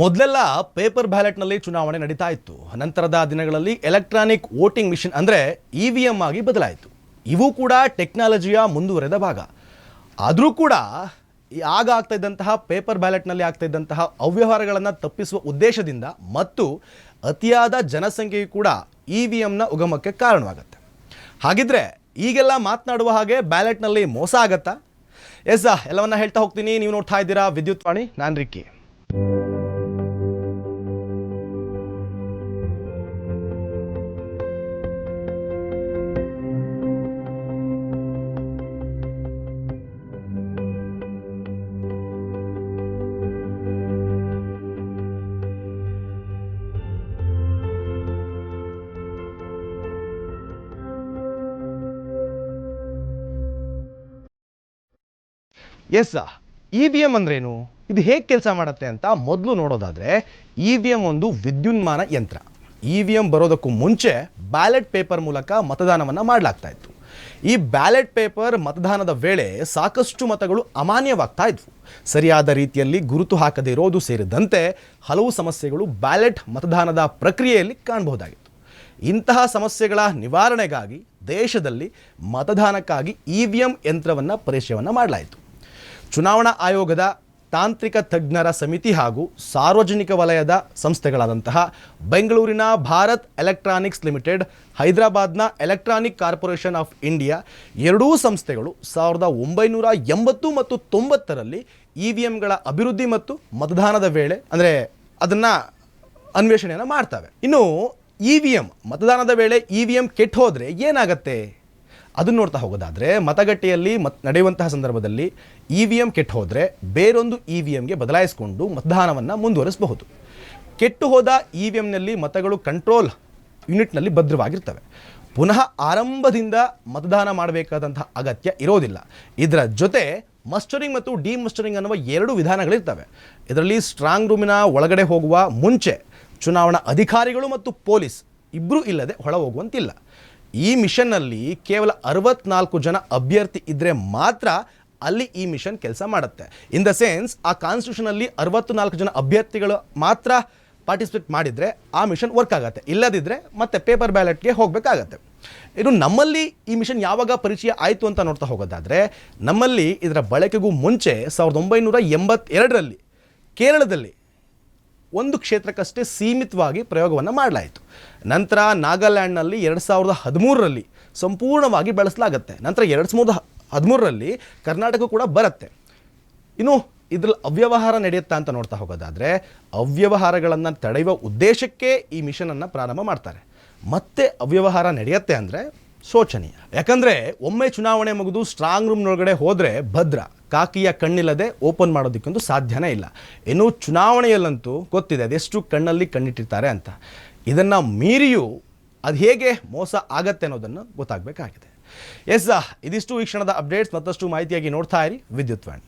ಮೊದಲೆಲ್ಲ ಪೇಪರ್ ಬ್ಯಾಲೆಟ್ನಲ್ಲಿ ಚುನಾವಣೆ ನಡೀತಾ ಇತ್ತು. ನಂತರದ ದಿನಗಳಲ್ಲಿ ಎಲೆಕ್ಟ್ರಾನಿಕ್ ವೋಟಿಂಗ್ ಮಿಷಿನ್ ಅಂದರೆ ಇ ವಿ ಎಂ ಆಗಿ ಬದಲಾಯಿತು. ಇವು ಕೂಡ ಟೆಕ್ನಾಲಜಿಯ ಮುಂದುವರೆದ ಭಾಗ. ಆದರೂ ಕೂಡ ಆಗ ಆಗ್ತಾ ಇದ್ದಂತಹ ಪೇಪರ್ ಬ್ಯಾಲೆಟ್ನಲ್ಲಿ ಆಗ್ತಾ ಇದ್ದಂತಹ ಅವ್ಯವಹಾರಗಳನ್ನು ತಪ್ಪಿಸುವ ಉದ್ದೇಶದಿಂದ ಮತ್ತು ಅತಿಯಾದ ಜನಸಂಖ್ಯೆಯು ಕೂಡ ಇ ವಿ ಎಮ್ನ ಉಗಮಕ್ಕೆ ಕಾರಣವಾಗುತ್ತೆ. ಹಾಗಿದ್ರೆ ಈಗೆಲ್ಲ ಮಾತನಾಡುವ ಹಾಗೆ ಬ್ಯಾಲೆಟ್ನಲ್ಲಿ ಮೋಸ ಆಗತ್ತಾ? ಎಸ್ ಎಲ್ಲವನ್ನ ಹೇಳ್ತಾ ಹೋಗ್ತೀನಿ. ನೀವು ನೋಡ್ತಾ ಇದ್ದೀರಾ ವಿದ್ಯುತ್ ವಾಣಿ. ನಾನು Ricky. Yes E V M ಅಂದ್ರೇನು? ಇದು ಹೇಗೆ ಕೆಲಸ ಮಾಡುತ್ತೆ ಅಂತ ಮೊದಲು ನೋಡೋದಾದರೆ, ಇ ವಿ ಎಂ ಒಂದು ವಿದ್ಯುನ್ಮಾನ ಯಂತ್ರ. ಇ ವಿ ಎಂ ಬರೋದಕ್ಕೂ ಮುಂಚೆ ಬ್ಯಾಲೆಟ್ ಪೇಪರ್ ಮೂಲಕ ಮತದಾನವನ್ನು ಮಾಡಲಾಗ್ತಾ ಇತ್ತು. ಈ ಬ್ಯಾಲೆಟ್ ಪೇಪರ್ ಮತದಾನದ ವೇಳೆ ಸಾಕಷ್ಟು ಮತಗಳು ಅಮಾನ್ಯವಾಗ್ತಾ ಇದ್ವು. ಸರಿಯಾದ ರೀತಿಯಲ್ಲಿ ಗುರುತು ಹಾಕದೇ ಇರೋದು ಸೇರಿದಂತೆ ಹಲವು ಸಮಸ್ಯೆಗಳು ಬ್ಯಾಲೆಟ್ ಮತದಾನದ ಪ್ರಕ್ರಿಯೆಯಲ್ಲಿ ಕಾಣಬಹುದಾಗಿತ್ತು. ಇಂತಹ ಸಮಸ್ಯೆಗಳ ನಿವಾರಣೆಗಾಗಿ ದೇಶದಲ್ಲಿ ಮತದಾನಕ್ಕಾಗಿ ಇ ವಿ ಎಂ ಯಂತ್ರವನ್ನು ಪರಿಚಯವನ್ನು ಮಾಡಲಾಯಿತು. ಚುನಾವಣಾ ಆಯೋಗದ ತಾಂತ್ರಿಕ ತಜ್ಞರ ಸಮಿತಿ ಹಾಗೂ ಸಾರ್ವಜನಿಕ ವಲಯದ ಸಂಸ್ಥೆಗಳಾದಂತಹ ಬೆಂಗಳೂರಿನ ಭಾರತ್ ಎಲೆಕ್ಟ್ರಾನಿಕ್ಸ್ ಲಿಮಿಟೆಡ್, ಹೈದರಾಬಾದ್ನ ಎಲೆಕ್ಟ್ರಾನಿಕ್ ಕಾರ್ಪೊರೇಷನ್ ಆಫ್ ಇಂಡಿಯಾ ಎರಡೂ ಸಂಸ್ಥೆಗಳು ಸಾವಿರದ ಒಂಬೈನೂರ ಎಂಬತ್ತು ಮತ್ತು ತೊಂಬತ್ತರಲ್ಲಿ ಇ ವಿ ಎಮ್ಗಳ ಅಭಿವೃದ್ಧಿ ಮತ್ತು ಮತದಾನದ ವೇಳೆ, ಅಂದರೆ ಅದನ್ನು ಅನ್ವೇಷಣೆಯನ್ನು ಮಾಡ್ತವೆ. ಇನ್ನು ಇ ವಿ ಎಂ ಮತದಾನದ ವೇಳೆ ಇ ವಿ ಎಂ ಕೆಟ್ಟು ಹೋದರೆ ಏನಾಗತ್ತೆ? ಅದನ್ನು ನೋಡ್ತಾ ಹೋಗೋದಾದರೆ ಮತಗಟ್ಟೆಯಲ್ಲಿ ಮತ್ ನಡೆಯುವಂತಹ ಸಂದರ್ಭದಲ್ಲಿ ಇ ವಿ ಎಂ ಕೆಟ್ಟು ಹೋದರೆ ಬೇರೊಂದು ಇ ವಿ ಎಮ್ಗೆ ಬದಲಾಯಿಸಿಕೊಂಡು ಮತದಾನವನ್ನು ಮುಂದುವರಿಸಬಹುದು. ಕೆಟ್ಟು ಹೋದ ಇ ವಿ ಎಮ್ನಲ್ಲಿ ಮತಗಳು ಕಂಟ್ರೋಲ್ ಯೂನಿಟ್ನಲ್ಲಿ ಭದ್ರವಾಗಿರ್ತವೆ. ಪುನಃ ಆರಂಭದಿಂದ ಮತದಾನ ಮಾಡಬೇಕಾದಂತಹ ಅಗತ್ಯ ಇರೋದಿಲ್ಲ. ಇದರ ಜೊತೆ ಮಸ್ಟರಿಂಗ್ ಮತ್ತು ಡಿಮಸ್ಟರಿಂಗ್ ಅನ್ನುವ ಎರಡು ವಿಧಾನಗಳಿರ್ತವೆ. ಇದರಲ್ಲಿ ಸ್ಟ್ರಾಂಗ್ ರೂಮಿನ ಒಳಗಡೆ ಹೋಗುವ ಮುಂಚೆ ಚುನಾವಣಾ ಅಧಿಕಾರಿಗಳು ಮತ್ತು ಪೊಲೀಸ್ ಇಬ್ಬರೂ ಇಲ್ಲದೆ ಹೊಳ ಹೋಗುವಂತಿಲ್ಲ ಈ ಮಿಷನ್ನಲ್ಲಿ ಕೇವಲ ಅರವತ್ನಾಲ್ಕು ಜನ ಅಭ್ಯರ್ಥಿ ಇದ್ದರೆ ಮಾತ್ರ ಅಲ್ಲಿ ಈ ಮಿಷನ್ ಕೆಲಸ ಮಾಡುತ್ತೆ. ಇನ್ ದ ಸೆನ್ಸ್ ಆ ಕಾನ್ಸ್ಟಿಟ್ಯೂಷನಲ್ಲಿ ಅರವತ್ತು ನಾಲ್ಕು ಜನ ಅಭ್ಯರ್ಥಿಗಳು ಮಾತ್ರ ಪಾರ್ಟಿಸಿಪೇಟ್ ಮಾಡಿದರೆ ಆ ಮಿಷನ್ ವರ್ಕ್ ಆಗುತ್ತೆ. ಇಲ್ಲದಿದ್ದರೆ ಮತ್ತೆ ಪೇಪರ್ ಬ್ಯಾಲೆಟ್ಗೆ ಹೋಗಬೇಕಾಗತ್ತೆ. ಇನ್ನು ನಮ್ಮಲ್ಲಿ ಈ ಮಿಷನ್ ಯಾವಾಗ ಪರಿಚಯ ಆಯಿತು ಅಂತ ನೋಡ್ತಾ ಹೋಗೋದಾದರೆ, ನಮ್ಮಲ್ಲಿ ಇದರ ಬಳಕೆಗೂ ಮುಂಚೆ ಸಾವಿರದ ಒಂಬೈನೂರ ಎಂಬತ್ತೆರಡರಲ್ಲಿ ಕೇರಳದಲ್ಲಿ ಒಂದು ಕ್ಷೇತ್ರಕ್ಕಷ್ಟೇ ಸೀಮಿತವಾಗಿ ಪ್ರಯೋಗವನ್ನು ಮಾಡಲಾಯಿತು. ನಂತರ ನಾಗಾಲ್ಯಾಂಡ್ನಲ್ಲಿ ಎರಡು ಸಾವಿರದ ಹದಿಮೂರರಲ್ಲಿ ಸಂಪೂರ್ಣವಾಗಿ ಬೆಳೆಸಲಾಗುತ್ತೆ. ನಂತರ ಎರಡು ಸಾವಿರದ ಹದಿಮೂರರಲ್ಲಿ ಕರ್ನಾಟಕ ಕೂಡ ಬರುತ್ತೆ. ಇನ್ನು ಇದ್ರಲ್ಲಿ ಅವ್ಯವಹಾರ ನಡೆಯುತ್ತಾ ಅಂತ ನೋಡ್ತಾ ಹೋಗೋದಾದರೆ, ಅವ್ಯವಹಾರಗಳನ್ನು ತಡೆಯುವ ಉದ್ದೇಶಕ್ಕೆ ಈ ಮಿಷನನ್ನು ಪ್ರಾರಂಭ ಮಾಡ್ತಾರೆ. ಮತ್ತೆ ಅವ್ಯವಹಾರ ನಡೆಯುತ್ತೆ ಅಂದರೆ ಶೋಚನೀಯ. ಯಾಕಂದರೆ ಒಮ್ಮೆ ಚುನಾವಣೆ ಮುಗಿದು ಸ್ಟ್ರಾಂಗ್ ರೂಮ್ನೊಳಗಡೆ ಹೋದರೆ ಭದ್ರ. ಕಾಕಿಯ ಕಣ್ಣಿಲ್ಲದೆ ಓಪನ್ ಮಾಡೋದಕ್ಕೊಂದು ಸಾಧ್ಯನೇ ಇಲ್ಲ. ಇನ್ನು ಚುನಾವಣೆಯಲ್ಲಂತೂ ಗೊತ್ತಿದೆ ಅದೆಷ್ಟು ಕಣ್ಣಲ್ಲಿ ಕಣ್ಣಿಟ್ಟಿರ್ತಾರೆ ಅಂತ. ಇದನ್ನು ಮೀರಿಯೂ ಅದು ಹೇಗೆ ಮೋಸ ಆಗತ್ತೆ ಅನ್ನೋದನ್ನು ಗೊತ್ತಾಗಬೇಕಾಗಿದೆ. ಎಸ್ ಇದಿಷ್ಟು ವೀಕ್ಷಣದ ಕ್ಷಣದ ಅಪ್ಡೇಟ್ಸ್, ಮತ್ತಷ್ಟು ಮಾಹಿತಿಯಾಗಿ ನೋಡ್ತಾ ಇರಿ ವಿದ್ಯುತ್ ವಾಣಿ.